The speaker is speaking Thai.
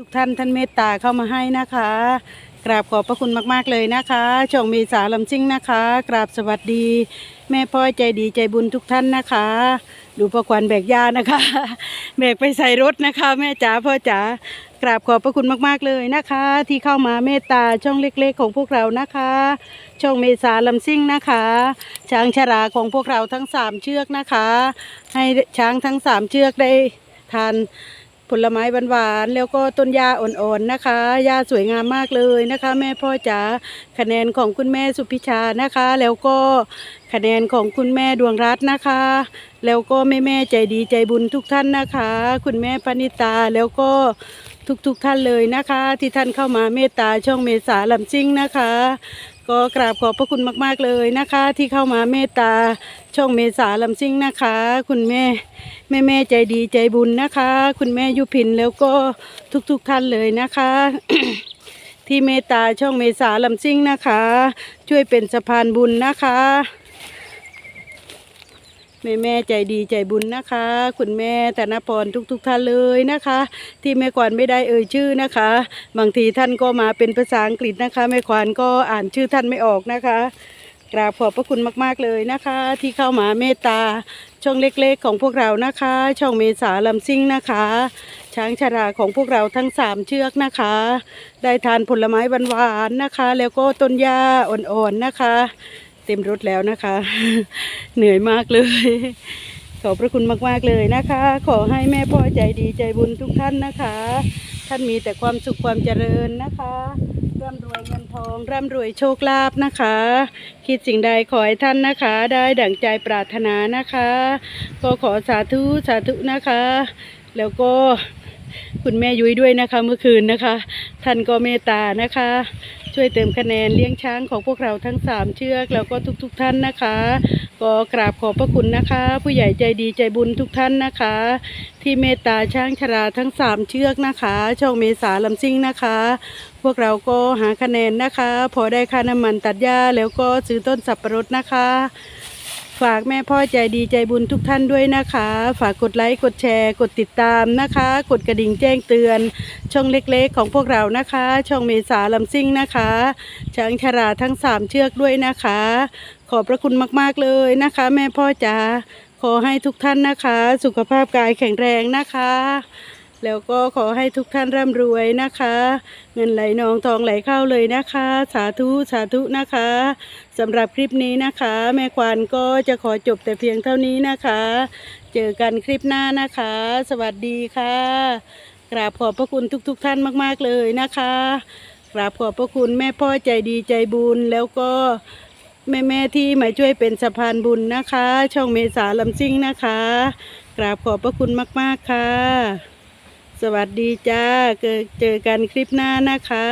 ทุกท่านท่านเมตตาเข้ามาให้นะคะ กราบขอบพระคุณมากๆเลยนะคะช่องเมษาลำซิ่งนะคะ กราบสวัสดี แม่พ่อใจดีใจบุญทุกท่านนะคะ ดูประควันแบกยานะคะ แบกไปใส่รถนะคะ แม่จ๋าพ่อจ๋ากราบขอบพระคุณมากๆเลยนะคะ ที่เข้ามาเมตตาช่องเล็ก ๆ ของพวกเรานะคะ ช่องเมษาลำซิ่งนะคะช้างชราของพวกเราทั้งสามเชือกนะคะ ให้ช้างทั้งสามเชือกได้ทาน ผลไม้หวานๆแล้วก็ต้นหญ้าอ่อนๆนะคะหญ้าสวยงามมากเลยนะคะ แม่พ่อจ๋าคะแนนของคุณแม่สุพิชานะคะ แล้วก็คะแนนของคุณแม่ดวงรัตน์นะคะ แล้วก็แม่แม่ๆใจดีใจบุญทุกท่านนะคะ คุณแม่ปณิตาแล้วก็ทุกๆท่านเลยนะคะ ที่ท่านเข้ามาเมตตาช่องเมษาลำซิ่งนะคะ ก็กราบขอบพระคุณมาก ๆ เลยนะคะ ที่เข้ามาเมตตาช่องเมษาลำซิ่งนะคะ คุณแม่แม่แม่ใจดีใจบุญนะคะ คุณแม่ยุพินแล้วก็ทุกๆทท่านเลยนะคะ ที่เมตตาช่องเมษาลำซิ่งนะคะ ช่วยเป็นสะพานบุญนะคะ แม่แม่ใจดีใจบุญนะคะ คุณแม่ธนพรทุกๆทท่านเลยนะคะ ที่แม่ขวัญไม่ได้เอ่ยชื่อนะคะ บางทีท่านก็มาเป็นภาษาอังกฤษนะคะแม่ขวัญก็อ่านชื่อท่านไม่ออกนะคะกราบขอบพระคุณมาก ๆ เลยนะคะ ที่เข้ามาเมตตาช่องเล็กๆ ของพวกเรานะคะ ช่องเมษาลำซิ่งนะคะ ช้างชาราของพวกเราทั้งสามเชือกนะคะ ได้ทานผลไม้หวานๆนะคะ แล้วก็ต้นหญ้าอ่อนๆนะคะ เต็มรถแล้วนะคะ เหนื่อยมากเลย ขอบพระคุณมากๆเลยนะคะ ขอให้แม่พ่อใจดีใจบุญทุกท่านนะคะ ท่านมีแต่ความสุขความเจริญนะคะร่ำรวยเงินทองร่ำรวยโชคลาภนะคะ คิดสิ่งใดขอให้ท่านนะคะ ได้ดั่งใจปรารถนานะคะ ก็ขอสาธุสาธุนะคะ แล้วก็คุณแม่ยุ้ยด้วยนะคะเมื่อคืนนะคะ ท่านก็เมตตานะคะ ช่วยเติมคะแนนเลี้ยงช้างของพวกเราทั้งสามเชือกแล้วก็ทุกๆทท่านนะคะ ก็กราบขอบพระคุณนะคะ ผู้ใหญ่ใจดีใจบุญทุกท่านนะคะ ที่เมตตาช้างชราทั้งสามเชือกนะคะช่องเมษาลำซิ่งนะคะ พวกเราก็หาคะแนนนะคะ พอได้ค่าน้ำมันตัดหญ้าแล้วก็ซื้อต้นสับปะรดนะคะ ฝากแม่พ่อใจดีใจบุญทุกท่านด้วยนะคะ ฝากกดไลค์กดแชร์ กดติดตามนะคะ กดกระดิ่งแจ้งเตือน ช่องเล็กๆ ของพวกเรานะคะ ช่องเมษาลำซิ่งนะคะช้างชราทั้งสามเชือกด้วยนะคะ ขอบพระคุณมากๆเลยนะคะ แม่พ่อจ๋าขอให้ทุกท่านนะคะ สุขภาพกายแข็งแรงนะคะ แล้วก็ขอให้ทุกท่านร่ำรวยนะคะ เงินไหลนองทองไหลเข้าเลยนะคะ สาธุสาธุนะคะสำหรับคลิปนี้นะคะ แม่ควานก็จะขอจบแต่เพียงเท่านี้นะคะ เจอกันคลิปหน้านะคะ สวัสดีค่ะ กราบขอบพระคุณทุกๆท่านมากๆเลยนะคะกราบขอบพระคุณแม่พ่อใจดีใจบุญแล้วก็แม่แม่ที่มาช่วยเป็นสะพานบุญนะคะ ช่องเมษาลำซิ่งนะคะ กราบขอบพระคุณมาก ๆ ค่ะ สวัสดีจ้าเจอกันคลิปหน้านะคะ